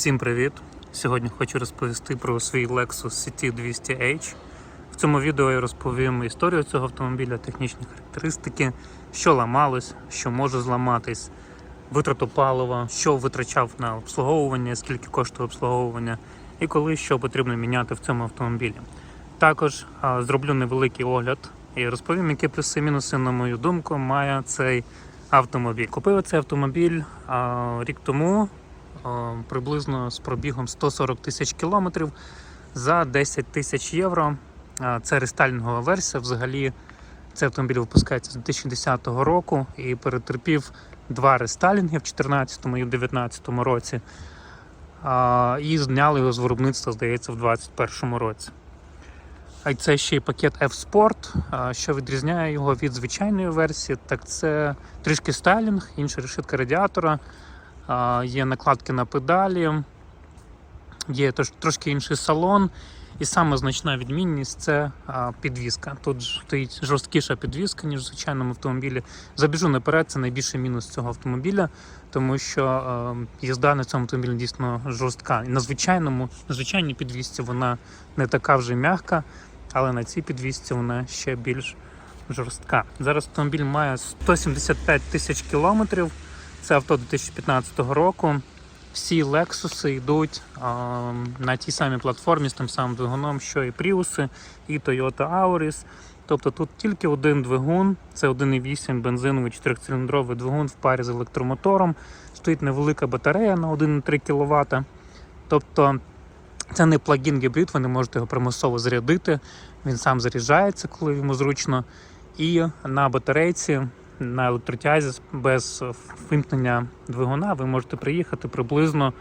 Всім привіт! Сьогодні хочу розповісти про свій Lexus CT200H. В цьому відео я розповім історію цього автомобіля, технічні характеристики, що ламалось, що може зламатись, витрату палива, що витрачав на обслуговування, скільки коштує обслуговування і коли що потрібно міняти в цьому автомобілі. Також а, зроблю невеликий огляд і розповім, які плюси і мінуси, на мою думку, має цей автомобіль. Купив цей автомобіль а, рік тому приблизно з пробігом 140 тисяч кілометрів за 10 тисяч євро. Це рестайлінгова версія. Взагалі цей автомобіль випускається з 2010 року і перетерпів два рестайлінги в 2014 і 2019 році. І зняли його з виробництва, здається, в 2021 році. А це ще й пакет F-Sport. Що відрізняє його від звичайної версії, так це трішки стайлінг, інша решітка радіатора, є накладки на педалі, є трошки інший салон. І саме значна відмінність це підвізка. Тут стоїть жорсткіша підвізка, ніж в звичайному автомобілі. Забіжу наперед, це найбільший мінус цього автомобіля, тому що їзда на цьому автомобілі дійсно жорстка. І на звичайному, на звичайній підвізці вона не така вже м'яка, але на цій підвісці вона ще більш жорстка. Зараз автомобіль має 175 тисяч кілометрів. Це авто 2015 року. Всі Lexus йдуть а, на тій самій платформі з тим самим двигуном, що і Prius, і Toyota Auris. Тобто тут тільки один двигун, це 1,8 бензиновий 4-циліндровий двигун в парі з електромотором. Стоїть невелика батарея на 1,3 кВт. Тобто це не плагін гібрид, ви не можете його примусово зарядити. Він сам заряджається, коли йому зручно. І на батарейці, на електротязі без вимкнення двигуна ви можете приїхати приблизно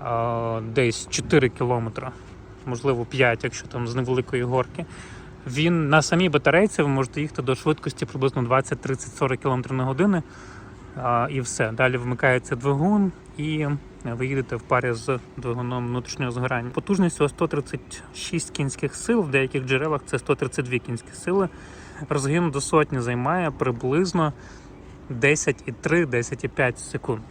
а, десь 4 кілометри, можливо 5, якщо там з невеликої горки. Він на самій батарейці ви можете їхати до швидкості приблизно 20, 30, 40 км на годину. І все. Далі вмикається двигун і ви їдете в парі з двигуном внутрішнього згорання. Потужність у 136 кінських сил, в деяких джерелах це 132 кінські сили. Розгін до сотні займає приблизно 10,3-10,5 секунд.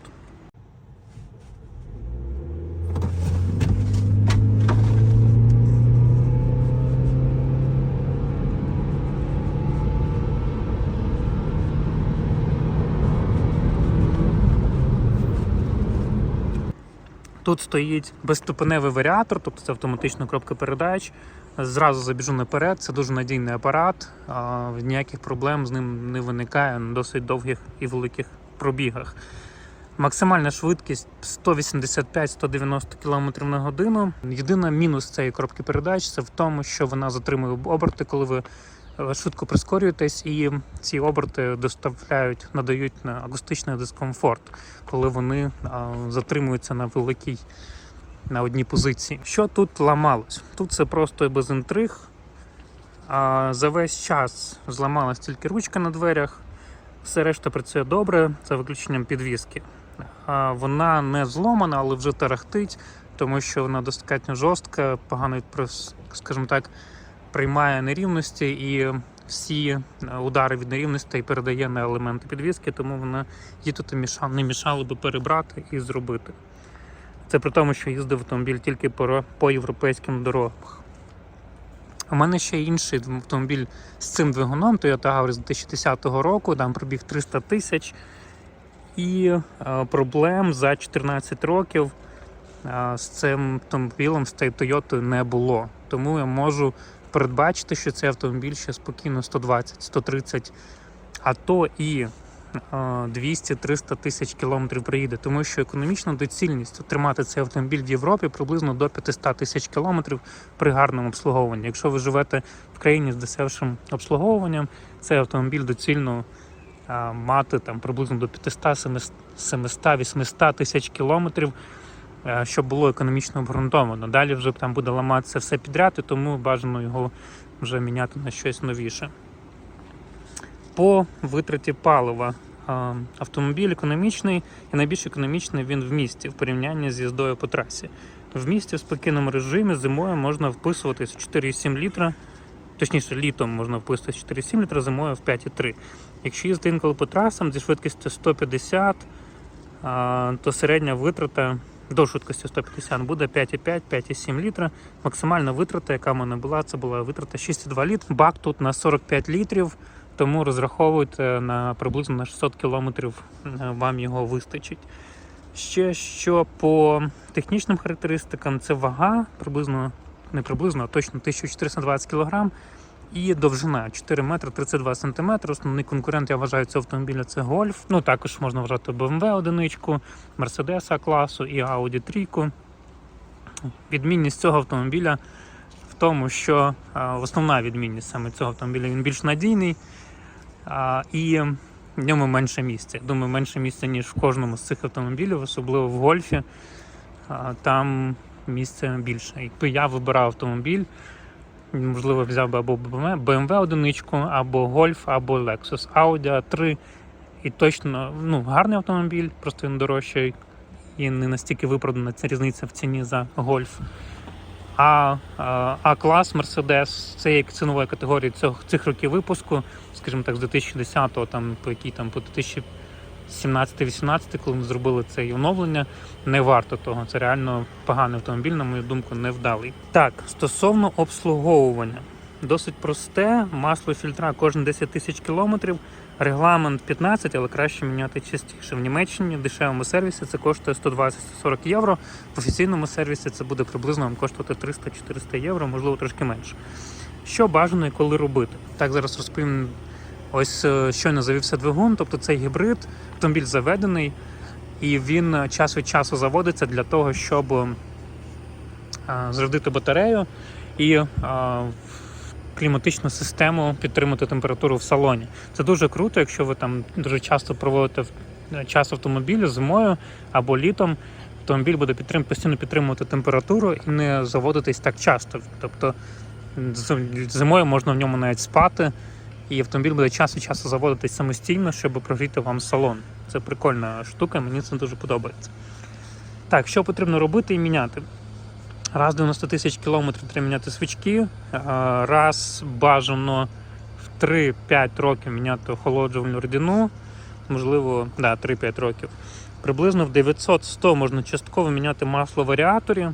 Тут стоїть безступеневий варіатор, тобто це автоматична коробка передач. Зразу забіжу наперед, це дуже надійний апарат, ніяких проблем з ним не виникає на досить довгих і великих пробігах. Максимальна швидкість 185-190 км на годину. Єдиний мінус цієї коробки передач це в тому, що вона затримує оберти, коли ви е, швидко прискорюєтесь, і ці оберти доставляють, надають на акустичний дискомфорт, коли вони затримуються на великій на одній позиції. Що тут ламалось? Тут це просто без інтриг. За весь час зламалась тільки ручка на дверях, все решта працює добре, за виключенням підвіски. Вона не зломана, але вже тарахтить, тому що вона достатньо жорстка, погано, скажімо так, приймає нерівності і всі е, удари від нерівностей передає на елементи підвіски, тому вона їй тут не мішало би перебрати і зробити. Це при тому, що їздив автомобіль тільки по, по європейським дорогах. У мене ще інший автомобіль з цим двигуном Toyota Auris 2010 року, там пробіг 300 тисяч. І е, проблем за 14 років е, з цим автомобілем, з цією Toyota не було. Тому я можу передбачити, що цей автомобіль ще спокійно 120, 130, а то і 200-300 тисяч кілометрів приїде, тому що економічна доцільність тримати цей автомобіль в Європі приблизно до 500 тисяч кілометрів при гарному обслуговуванні. Якщо ви живете в країні з дешевшим обслуговуванням, цей автомобіль доцільно мати там приблизно до 500-700-800 тисяч кілометрів, щоб було економічно обґрунтовано. Далі вже там буде ламатися все підряд, і тому бажано його вже міняти на щось новіше. По витраті палива автомобіль економічний і найбільш економічний він в місті в порівнянні з їздою по трасі. В місті в спокійному режимі зимою можна вписуватись в 4,7 літра, точніше літом можна вписуватись 4,7 літра, зимою в 5,3. Якщо їздити інколи по трасам зі швидкістю 150, то середня витрата до швидкості 150 буде 5,5, 5,7 літра. Максимальна витрата, яка в мене була, це була витрата 6,2 літра. Бак тут на 45 літрів, тому розраховуйте на приблизно на 600 кілометрів е, вам його вистачить. Ще що по технічним характеристикам, це вага приблизно, не приблизно, а точно 1420 кг і довжина 4 метри 32 сантиметри. Основний конкурент, я вважаю, цього автомобіля це Golf. Ну також можна вважати BMW одиничку, Mercedes класу і Audi трійку. Відмінність цього автомобіля тому, що основна відмінність саме цього автомобіля він більш надійний і в ньому менше місця. Думаю, менше місця, ніж в кожному з цих автомобілів, особливо в гольфі. Там місця більше. Якби я вибирав автомобіль, можливо, взяв би або BMW одиничку, або Golf, або Lexus. Audi 3 і точно ну, гарний автомобіль, просто він дорожчий і не настільки виправдана ця різниця в ціні за Golf. А, а, клас це як цінової категорії цих, цих років випуску, скажімо так, з 2010 там, по якій там по 2017-18, коли ми зробили це оновлення, не варто того. Це реально поганий автомобіль, на мою думку, невдалий. Так, стосовно обслуговування, досить просте, масло фільтра кожні 10 тисяч кілометрів. Регламент 15, але краще міняти частіше. В Німеччині в дешевому сервісі це коштує 120-140 євро. В офіційному сервісі це буде приблизно вам коштувати 300-400 євро, можливо, трошки менше. Що бажано і коли робити? Так, зараз розповім. Ось е, щойно завівся двигун, тобто цей гібрид, автомобіль заведений, і він час від часу заводиться для того, щоб е, зарядити батарею і е, кліматичну систему підтримати температуру в салоні. Це дуже круто, якщо ви там дуже часто проводите час в автомобілі зимою або літом. Автомобіль буде підтрим, постійно підтримувати температуру і не заводитись так часто. Тобто зимою можна в ньому навіть спати, і автомобіль буде час від часу заводитись самостійно, щоб прогріти вам салон. Це прикольна штука, мені це дуже подобається. Так, що потрібно робити і міняти? Раз 90 тисяч кілометрів треба міняти свічки, раз бажано в 3-5 років міняти охолоджувальну рідину, можливо, да, 3-5 років. Приблизно в 900-100 можна частково міняти масло в варіаторі.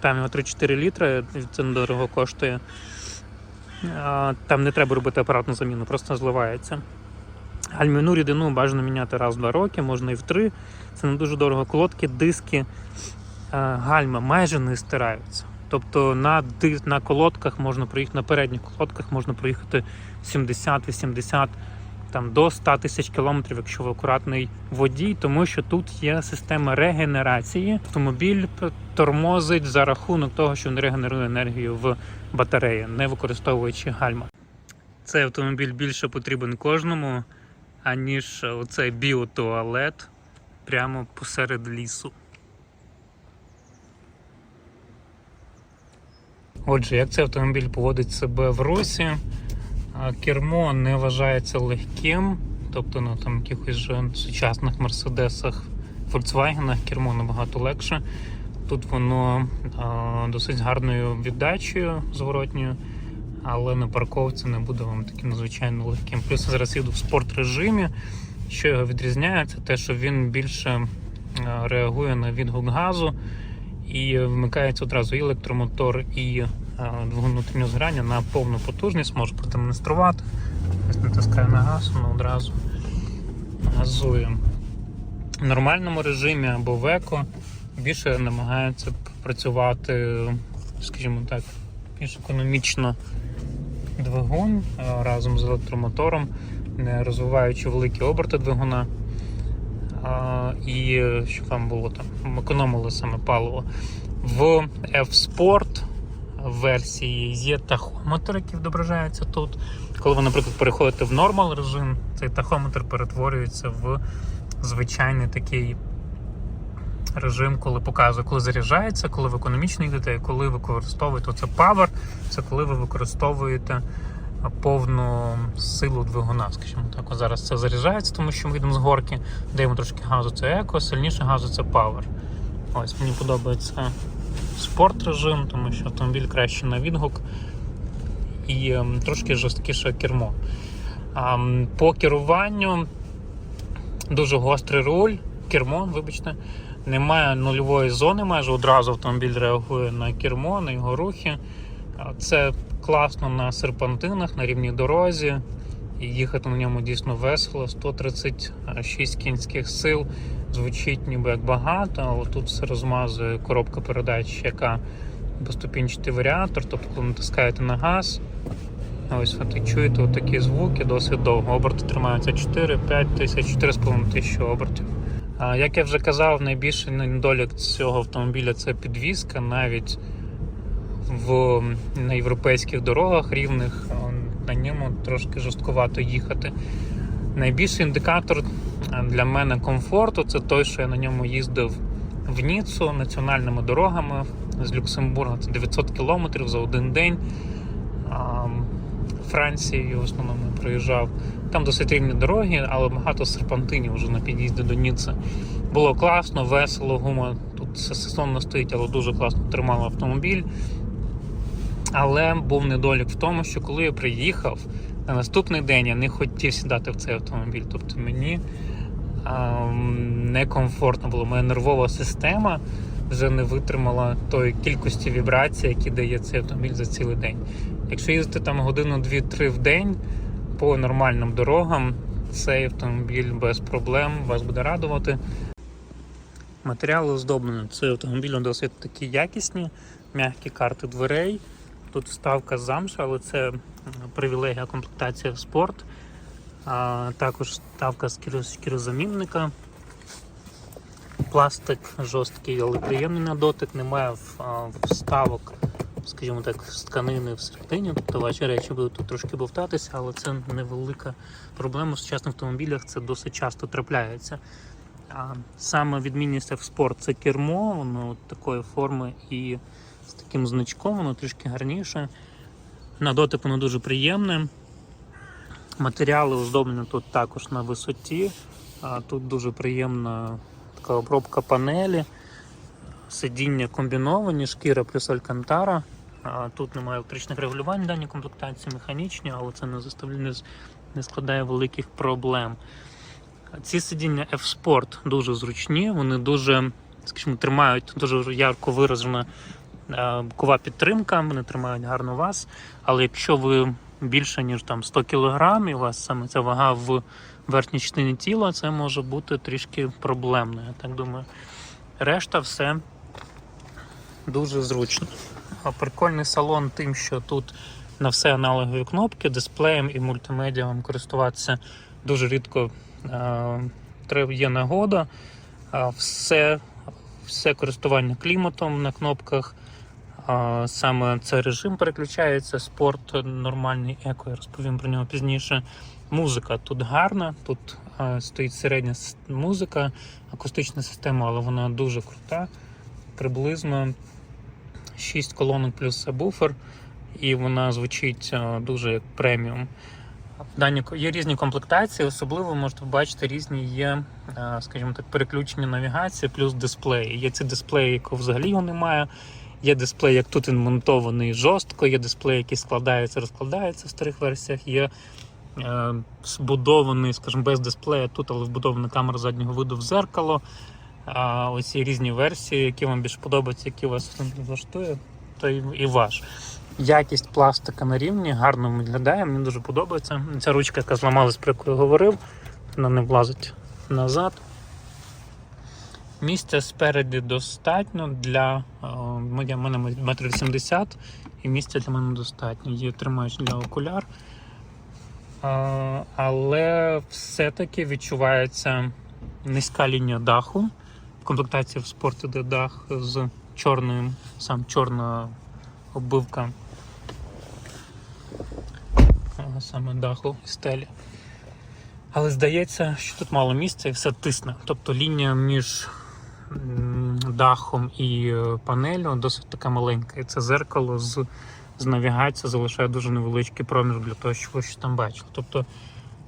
Там його 3-4 літри, це недорого коштує. Там не треба робити апаратну заміну, просто зливається. Гальмівну рідину бажано міняти раз в 2 роки, можна і в 3. Це не дуже дорого. Колодки, диски, гальма майже не стираються. Тобто на, на колодках можна проїхати, на передніх колодках можна проїхати 70-80 там, до 100 тисяч кілометрів, якщо ви акуратний водій, тому що тут є система регенерації. Автомобіль тормозить за рахунок того, що він регенерує енергію в батареї, не використовуючи гальма. Цей автомобіль більше потрібен кожному, аніж оцей біотуалет прямо посеред лісу. Отже, як цей автомобіль поводить себе в русі? Кермо не вважається легким, тобто на там якихось сучасних мерседесах, Volkswagen кермо набагато легше. Тут воно а, досить гарною віддачею зворотньою, але на парковці не буде вам таким надзвичайно легким. Плюс я зараз їду в спорт режимі. Що його відрізняє, це те, що він більше реагує на відгук газу і вмикається одразу і електромотор, і а, двигун внутрішнього згорання на повну потужність, можу продемонструвати. Ось натискаю на газ, воно одразу газує. В нормальному режимі або в еко більше намагається працювати, скажімо так, більш економічно двигун разом з електромотором, не розвиваючи великі оберти двигуна. І щоб вам було там, економили саме паливо. В F-Sport версії є тахометр, який відображається тут. Коли ви, наприклад, переходите в нормал режим, цей тахометр перетворюється в звичайний такий режим, коли показує, коли заряджається, коли ви економічно йдете, коли використовуєте це Power, це коли ви використовуєте повну силу двигуна, скажімо так. Зараз це заряджається, тому що ми йдемо з горки, даємо трошки газу, це еко, сильніше газу це Power. Ось мені подобається спорт режим, тому що автомобіль краще на відгук і ем, трошки жорсткіше кермо. А, по керуванню дуже гострий руль, кермо, вибачте, Немає нульової зони, майже одразу автомобіль реагує на кермо, на його рухи. Це класно на серпантинах, на рівній дорозі. І їхати на ньому дійсно весело. 136 кінських сил. Звучить ніби як багато, але тут все розмазує коробка передач, яка поступінчатий варіатор, тобто коли натискаєте на газ, ось ви чуєте такі звуки досить довго. Оберти тримаються 4-5 тисяч, 4,5 тисячі обертів. Як я вже казав, найбільший недолік цього автомобіля це підвізка, навіть в на європейських дорогах рівних на ньому трошки жорсткувато їхати. Найбільший індикатор для мене комфорту це той, що я на ньому їздив в Ніцу національними дорогами з Люксембурга. Це 900 кілометрів за один день. Францією в основному проїжджав. Там досить рівні дороги, але багато серпантинів вже на під'їзді до Ніци. Було класно, весело, гума тут все сезонно стоїть, але дуже класно тримала автомобіль. Але був недолік в тому, що коли я приїхав, на наступний день я не хотів сідати в цей автомобіль. Тобто мені ем, некомфортно було. Моя нервова система вже не витримала тої кількості вібрацій, які дає цей автомобіль за цілий день. Якщо їздити там годину 2-3 в день по нормальним дорогам, цей автомобіль без проблем вас буде радувати. Матеріали оздоблені. Цей автомобіль досить такі якісні, м'які карти дверей. Тут вставка з замша, але це привілегія комплектація спорт. А, також вставка з кіро- шкірозамінника. Пластик жорсткий, але приємний на дотик, немає вставок, скажімо так, з тканини всередині. Тобто ваші речі будуть тут трошки бовтатися, але це невелика проблема. В сучасних автомобілях це досить часто трапляється. Саме відмінність в спорт це кермо, воно такої форми і з таким значком, воно трішки гарніше. На дотик воно дуже приємне. Матеріали оздоблені тут також на висоті. А тут дуже приємна така обробка панелі. Сидіння комбіновані, шкіра плюс алькантара. Тут немає електричних регулювань в даній комплектації, механічні, але це не заставляє, не, складає великих проблем. Ці сидіння F-Sport дуже зручні, вони дуже, скажімо, тримають дуже ярко виражена е, бокова підтримка, вони тримають гарно вас. Але якщо ви більше ніж там 100 кг, і у вас саме ця вага в верхній частині тіла, це може бути трішки проблемно. Я так думаю. Решта все дуже зручно. Прикольний салон тим, що тут на все аналогові кнопки, дисплеєм і мультимедіа користуватися дуже рідко е, є нагода. Все, все користування кліматом на кнопках. Саме цей режим переключається, спорт нормальний, еко, я розповім про нього пізніше. Музика тут гарна, тут стоїть середня музика, акустична система, але вона дуже крута. Приблизно 6 колонок плюс сабвуфер, і вона звучить дуже як преміум. Дані є різні комплектації, особливо можете бачити різні є, скажімо так, переключення навігації плюс дисплеї. Є ці дисплеї, якого взагалі його немає. Є дисплей, як тут він монтований жорстко, є дисплей, який складається, розкладається в старих версіях. Є е, збудований, скажімо, без дисплея тут, але вбудована камера заднього виду в зеркало. А ось є різні версії, які вам більше подобаються, які вас влаштує, то і ваш. Якість пластика на рівні, гарно виглядає, мені дуже подобається. Ця ручка, яка зламалась, про яку я говорив, вона не влазить назад. Місця спереді достатньо для е, моя- в мене метр вісімдесят, і місця для мене достатньо. Є тримач для окуляр. Е, Але все-таки відчувається низька лінія даху. В комплектації в спорті де дах з чорним, сам чорна оббивка е, саме даху і стелі. Але здається, що тут мало місця і все тисне. Тобто лінія між дахом і е, панелю досить така маленька. І це зеркало з, з навігації залишає дуже невеличкий проміжок для того, щоб ви щось там бачили. Тобто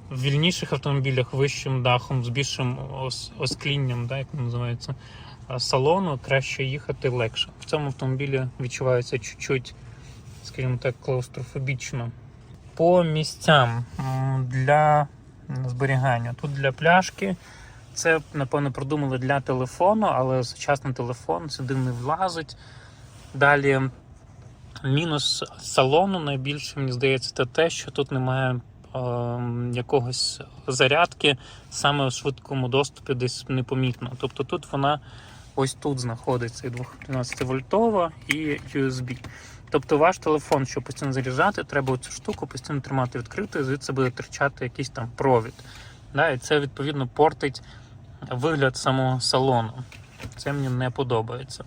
в вільніших автомобілях вищим дахом, з більшим ос- осклінням, да, як називається, салону краще їхати легше. В цьому автомобілі відчувається чуть-чуть, скажімо так, клаустрофобічно. По місцям для зберігання. Тут для пляшки Це, напевно, продумали для телефону, але сучасний телефон сюди не влазить. Далі мінус салону найбільше, мені здається, це те, що тут немає е, якогось зарядки саме в швидкому доступі десь непомітно. Тобто тут вона ось тут знаходиться і 212 вольтова і USB. Тобто ваш телефон, щоб постійно заряджати, треба цю штуку постійно тримати відкритою, звідси буде торчати якийсь там провід. Да, і це відповідно портить вигляд самого салону. Це мені не подобається.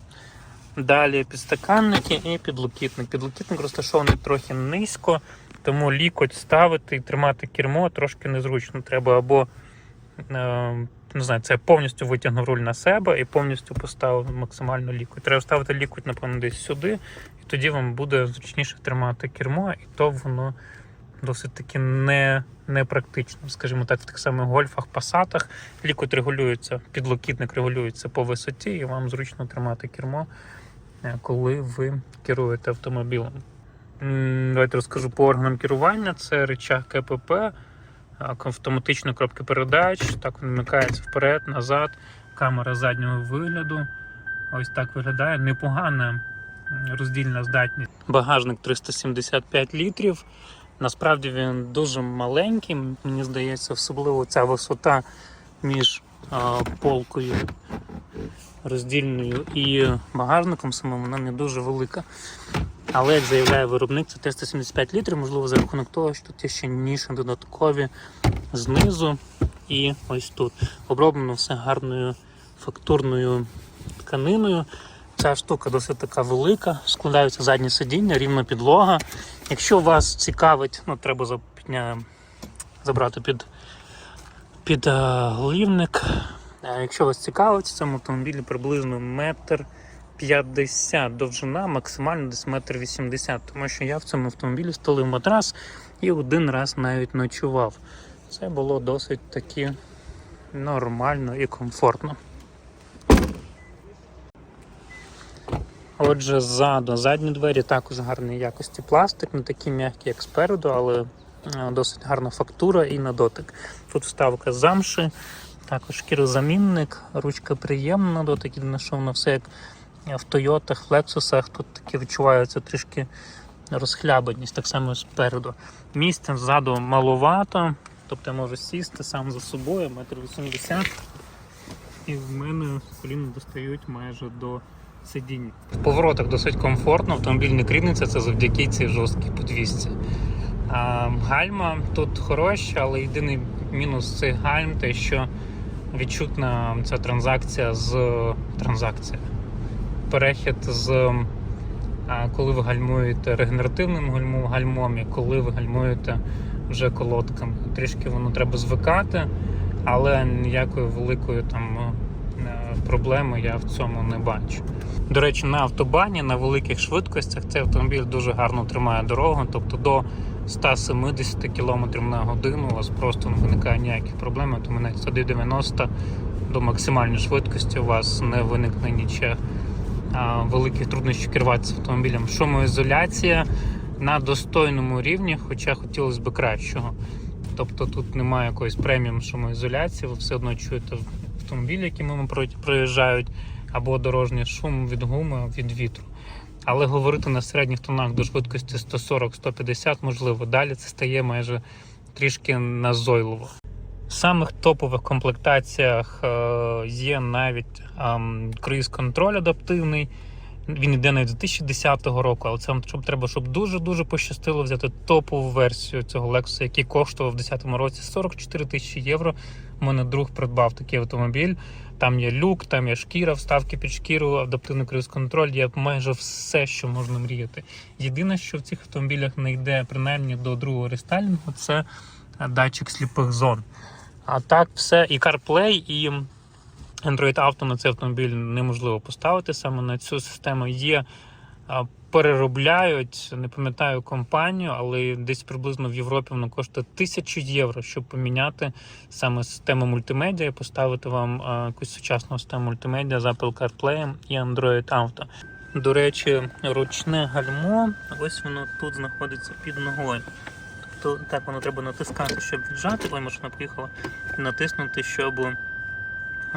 Далі підстаканники і підлокітник. Підлокітник розташований трохи низько, тому лікоть ставити і тримати кермо трошки незручно. Треба або е, не знаю, це повністю витягнув руль на себе і повністю поставив максимально лікоть. Треба ставити лікоть, напевно, десь сюди, і тоді вам буде зручніше тримати кермо, і то воно досить таки не, не практично. Скажімо так, в тих самих гольфах, пасатах лікоть регулюється, підлокітник регулюється по висоті, і вам зручно тримати кермо, е, коли ви керуєте автомобілем. Давайте розкажу по органам керування. Це рычаг КПП, автоматична коробка передач, так він вмикається вперед, назад, камера заднього вигляду. Ось так виглядає. Непогана роздільна здатність. Багажник 375 літрів. Насправді він дуже маленький, мені здається, особливо ця висота між а, полкою роздільною і багажником самим вона не дуже велика. Але, як заявляє виробник, це 375 літрів, можливо, за рахунок того, що тут є ще ніші додаткові знизу і ось тут. Оброблено все гарною фактурною тканиною. Ця штука досить така велика, складаються задні сидіння, рівна підлога. Якщо вас цікавить, ну треба забрати під, під е, голівник. Е, Якщо вас цікавить, в цьому автомобілі приблизно метр 50 довжина, максимально десь метр 80, тому що я в цьому автомобілі столив матрас і один раз навіть ночував. Це було досить таки нормально і комфортно. Отже, ззаду задні двері також гарної якості пластик, не такі м'які, як спереду, але е, досить гарна фактура і на дотик. Тут вставка замши, також шкірозамінник, ручка приємна на дотик, єдине, що воно все як в Тойотах, Лексусах, тут таки відчувається трішки розхлябаність, так само спереду. Місця ззаду маловато, тобто я можу сісти сам за собою, метр вісімдесят, і в мене коліна достають майже до сидіння. В поворотах досить комфортно, автомобіль не кріниться, це завдяки цій жорсткій подвісці. А, гальма тут хороші, але єдиний мінус цих гальм те, що відчутна ця транзакція з транзакція. Перехід з коли ви гальмуєте регенеративним гальмом, і коли ви гальмуєте вже колодками. Трішки воно треба звикати, але ніякої великої там проблеми я в цьому не бачу. До речі, на автобані на великих швидкостях цей автомобіль дуже гарно тримає дорогу, тобто до 170 км на годину у вас просто не виникає ніяких проблем, тому навіть 190 до максимальної швидкості у вас не виникне нічого великих труднощів керуватися автомобілем. Шумоізоляція на достойному рівні, хоча хотілося б кращого. Тобто тут немає якоїсь преміум шумоізоляції, ви все одно чуєте автомобілі, які мимо проїжджають, або дорожній шум від гуми, від вітру. Але говорити на середніх тонах до швидкості 140-150 можливо. Далі це стає майже трішки назойливо. В самих топових комплектаціях е, є навіть ем, круїз-контроль адаптивний. Він йде навіть з 2010 року, але це щоб треба, щоб дуже-дуже пощастило взяти топову версію цього Lexus, який коштував в 2010 році 44 тисячі євро. У мене друг придбав такий автомобіль. Там є люк, там є шкіра, вставки під шкіру, адаптивний круїз-контроль, є майже все, що можна мріяти. Єдине, що в цих автомобілях не йде принаймні до другого рестайлінгу, це датчик сліпих зон. А так, все, і CarPlay, і Android Auto на цей автомобіль неможливо поставити саме на цю систему. Є а, переробляють, не пам'ятаю компанію, але десь приблизно в Європі воно коштує тисячу євро, щоб поміняти саме систему мультимедіа і поставити вам а, якусь сучасну систему мультимедіа з Apple CarPlay і Android Auto. До речі, ручне гальмо, ось воно тут знаходиться під ногою. Тобто так воно треба натискати, щоб віджати, коли машина поїхала, натиснути, щоб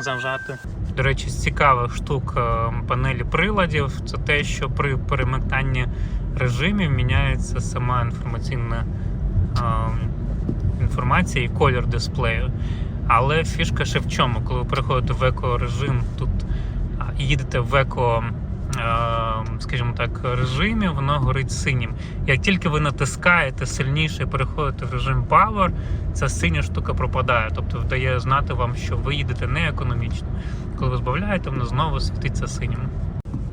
завжати. До речі, з цікавих штук е, панелі приладів це те, що при перемиканні режимів міняється сама інформаційна е, інформація і колір дисплею. Але фішка ще в чому, коли ви переходите в еко-режим тут їдете в еко, скажімо так, режимі, воно горить синім. Як тільки ви натискаєте сильніше і переходите в режим Power, ця синя штука пропадає. Тобто дає знати вам, що ви їдете не економічно. Коли ви збавляєте, воно знову світиться синім.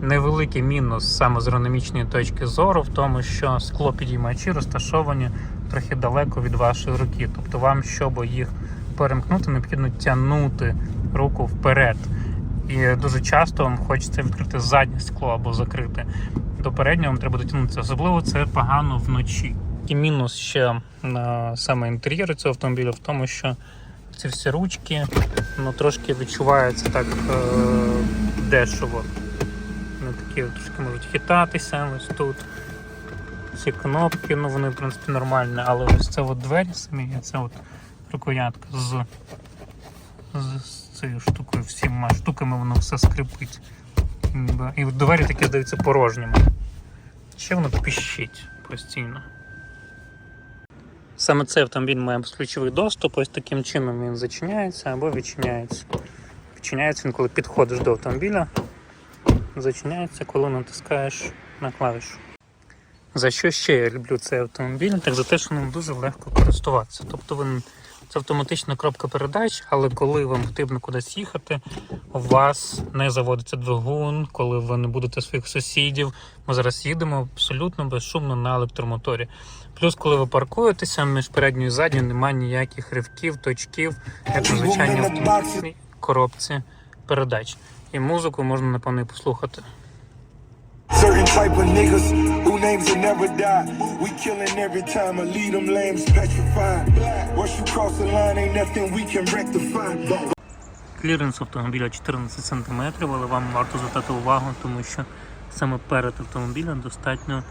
Невеликий мінус саме з ерономічної точки зору в тому, що склопідіймачі розташовані трохи далеко від вашої руки. Тобто вам, щоб їх перемкнути, необхідно тягнути руку вперед. І дуже часто вам хочеться відкрити заднє скло або закрити. До переднього вам треба дотягнутися. Особливо це погано вночі. І мінус ще на саме інтер'єрі цього автомобіля в тому, що ці всі ручки ну, трошки відчуваються так е- дешево. Вони такі трошки можуть хитатися ось тут. Ці кнопки, ну вони в принципі нормальні, але ось це от двері самі, це от рукоятка з, з, цією штукою, всіма штуками воно все скрипить. І двері такі здаються порожніми. Ще воно піщить постійно. Саме цей автомобіль має безключовий доступ, ось таким чином він зачиняється або відчиняється. Відчиняється він, коли підходиш до автомобіля, зачиняється, коли натискаєш на клавішу. За що ще я люблю цей автомобіль? Так за те, що ним дуже легко користуватися. Тобто він це автоматична кропка передач, але коли вам потрібно кудись їхати, у вас не заводиться двигун, коли ви не будете своїх сусідів. Ми зараз їдемо абсолютно безшумно на електромоторі. Плюс, коли ви паркуєтеся між передньою і задньою, немає ніяких ривків, точків, як у звичайній автомобільній коробці передач. І музику можна напевно послухати. Certain type of niggas who names will never die. We killing every time I lead them lambs petrified. Once you cross the line, ain't nothing we can rectify. Кліренс автомобіля 14 см, але вам варто звертати увагу, тому що саме перед автомобілем достатньо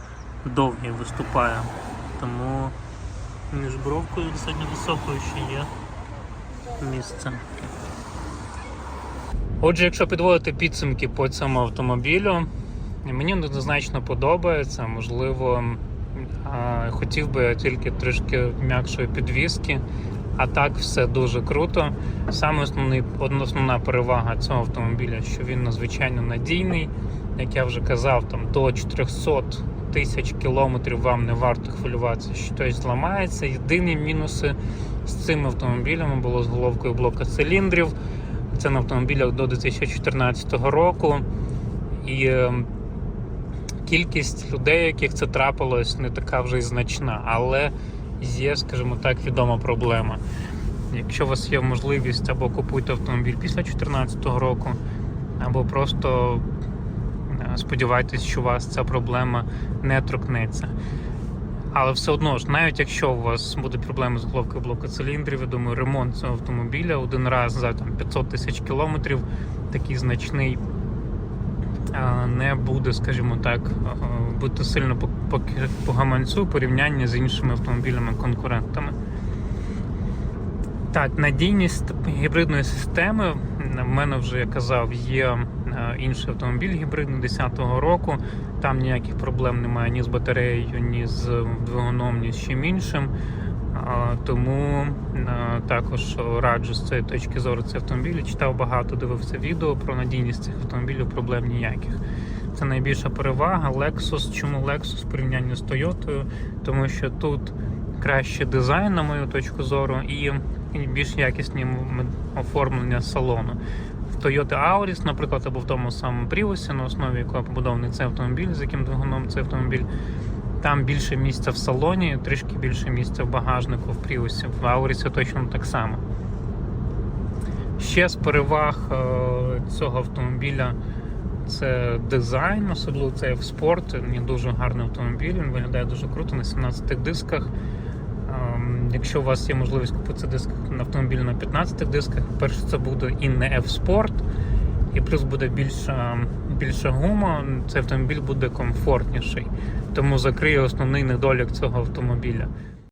довгий виступає. Тому між бровкою достатньо високою ще є місце. Отже, якщо підводити підсумки по цьому автомобілю, мені однозначно подобається. Можливо, хотів би я тільки трішки м'якшої підвіски. А так все дуже круто. Саме основний, основна перевага цього автомобіля, що він надзвичайно надійний. Як я вже казав, там до 400 тисяч кілометрів вам не варто хвилюватися, що щось зламається. Єдині мінуси з цими автомобілями було з головкою блока циліндрів. Це на автомобілях до 2014 року. І кількість людей, яких це трапилось, не така вже й значна. Але є, скажімо так, відома проблема. Якщо у вас є можливість або купуйте автомобіль після 2014 року, або просто е, сподівайтесь, що у вас ця проблема не торкнеться. Але все одно ж, навіть якщо у вас будуть проблеми з головкою блоку циліндрів, я думаю, ремонт цього автомобіля один раз за там, 500 тисяч кілометрів, такий значний, не буде, скажімо так, е, бути сильно по, гаманцю в порівнянні з іншими автомобілями-конкурентами. Так, надійність гібридної системи. В мене вже я казав, є е, інший автомобіль гібридний 10-го року. Там ніяких проблем немає ні з батареєю, ні з двигуном, ні з чим іншим. Тому також раджу з цієї точки зору цей автомобіль. Читав багато, дивився відео про надійність цих автомобілів, проблем ніяких. Це найбільша перевага. Lexus. Чому Lexus в порівнянні з Toyota? Тому що тут краще дизайн, на мою точку зору, і більш якісні оформлення салону. В Toyota Auris, наприклад, або в тому самому Prius, на основі якого побудований цей автомобіль, з яким двигуном цей автомобіль. Там більше місця в салоні, трішки більше місця в багажнику в Prius. В Аурісі точно так само. Ще з переваг е, цього автомобіля це дизайн, особливо це в спорт. Він дуже гарний автомобіль, він виглядає дуже круто на 17 дисках. Ем, Якщо у вас є можливість купити диск на автомобіль на 15 дисках, перше це буде і не F-Sport, і плюс буде більша, більша гума, цей автомобіль буде комфортніший. Тому закриє основний недолік цього автомобіля.